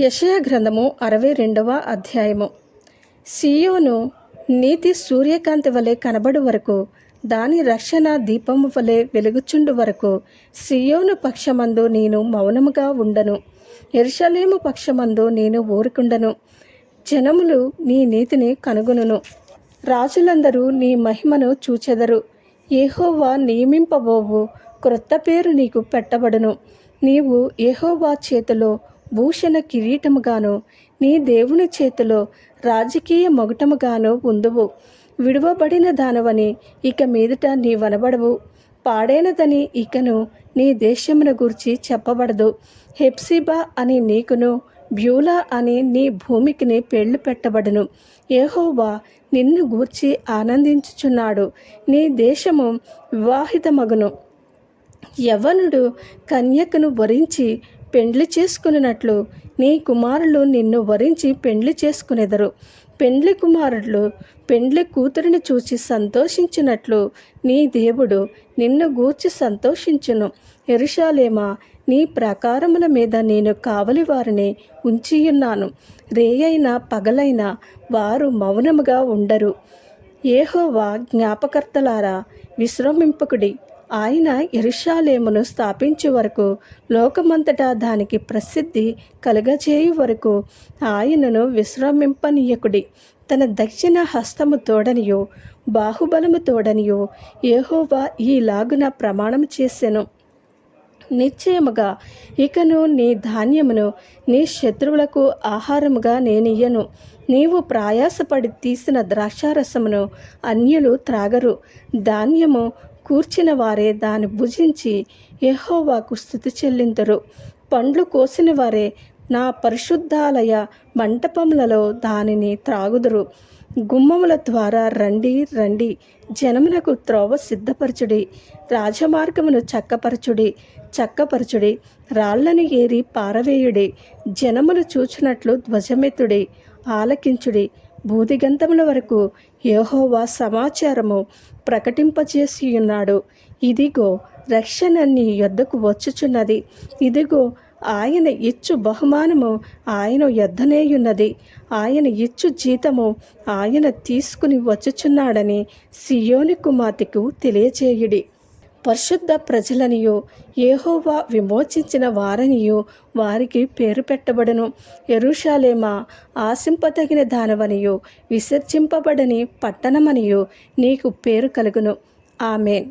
యెషయా గ్రంథము అరవై రెండవ అధ్యాయము. సియోను నీతి సూర్యకాంతి వలె కనబడు వరకు దాని రక్షణ దీపము వలె వెలుగుచుండు వరకు సియోను పక్షమందు నేను మౌనముగా ఉండను. ఎరుషలేము పక్షమందు నేను ఊరుకుండను. జనములు నీ నీతిని కనుగొనును. రాజులందరూ నీ మహిమను చూచెదరు. ఏహోవా నియమింపబోవు క్రొత్త పేరు నీకు పెట్టబడును. నీవు ఏహోవా చేతిలో భూషణ కిరీటముగాను నీ దేవుని చేతిలో రాజకీయ మొగటముగాను ఉందువు. విడువబడిన దానవని ఇక మీదట నీ వనబడవు. పాడైనదని ఇకను నీ దేశమును గూర్చి చెప్పబడదు. హెప్సిబా అని నీకును బ్యూలా అని నీ భూమికిని పెళ్ళి పెట్టబడును. ఏహోవా నిన్ను గూర్చి ఆనందించుచున్నాడు. నీ దేశము వివాహితమగును. యవనుడు కన్యకను వరించి పెండ్లి చేసుకున్నట్లు నీ కుమారులు నిన్ను వరించి పెండ్లి చేసుకునేదరు. పెండ్లి కుమారుడు పెండ్లి కూతురిని చూచి సంతోషించినట్లు నీ దేవుడు నిన్ను గూర్చి సంతోషించును. ఎరుషాలేమా నీ ప్రాకారముల మీద నేను కావలి వారిని ఉంచియున్నాను. రేయైన పగలైన వారు మౌనముగా ఉండరు. ఏహోవా జ్ఞాపకర్తలారా విశ్రమింపకుడి. ఆయన ఎరుషాలేమును స్థాపించే వరకు లోకమంతటా దానికి ప్రసిద్ధి కలుగజేయు వరకు ఆయనను విశ్రమింపనీయకుడి. తన దక్షిణ హస్తము తోడనియో బాహుబలము తోడనియో ఏహోవా ఈలాగున ప్రమాణం చేసెను. నిశ్చయముగా ఇకను నీ ధాన్యమును నీ శత్రువులకు ఆహారముగా నేనియ్యను. నీవు ప్రయాసపడి తీసిన ద్రాక్షారసమును అన్యులు త్రాగరు. ధాన్యము కూర్చిన వారే దాన్ని భుజించి యహోవాకు స్థుతి చెల్లిందరు. పండ్లు కోసిన వారే నా పరిశుద్ధాలయ మంటపములలో దానిని త్రాగుదురు. గుమ్మముల ద్వారా రండి రండి. జనమునకు త్రోవ సిద్ధపరచుడి. రాజమార్గమును చక్కపరచుడి చక్కపరచుడి. రాళ్ళను ఏరి పారవేయుడి. జనములు చూచినట్లు ధ్వజమెత్తుడి ఆలకించుడి. బూదిగంతముల వరకు యహోవా సమాచారము ప్రకటింపజేసి ఉన్నాడు ఇదిగో రక్షణ నీ యొద్దకు వచ్చుచున్నది. ఇదిగో ఆయన ఇచ్చు బహుమానము ఆయన యొద్దనేయున్నది. ఆయన ఇచ్చు జీతము ఆయన తీసుకుని వచ్చుచున్నాడని సియోని కుమార్తెకు తెలియచేయుడి పరిశుద్ధ ప్రజలనియు ఏహోవా విమోచించిన వారనియు వారికి పేరు పెట్టబడును. ఎరుషాలేమా ఆశింపదగిన దానవనియు విసర్జింపబడని పట్టణమనియు నీకు పేరు కలుగును. ఆమె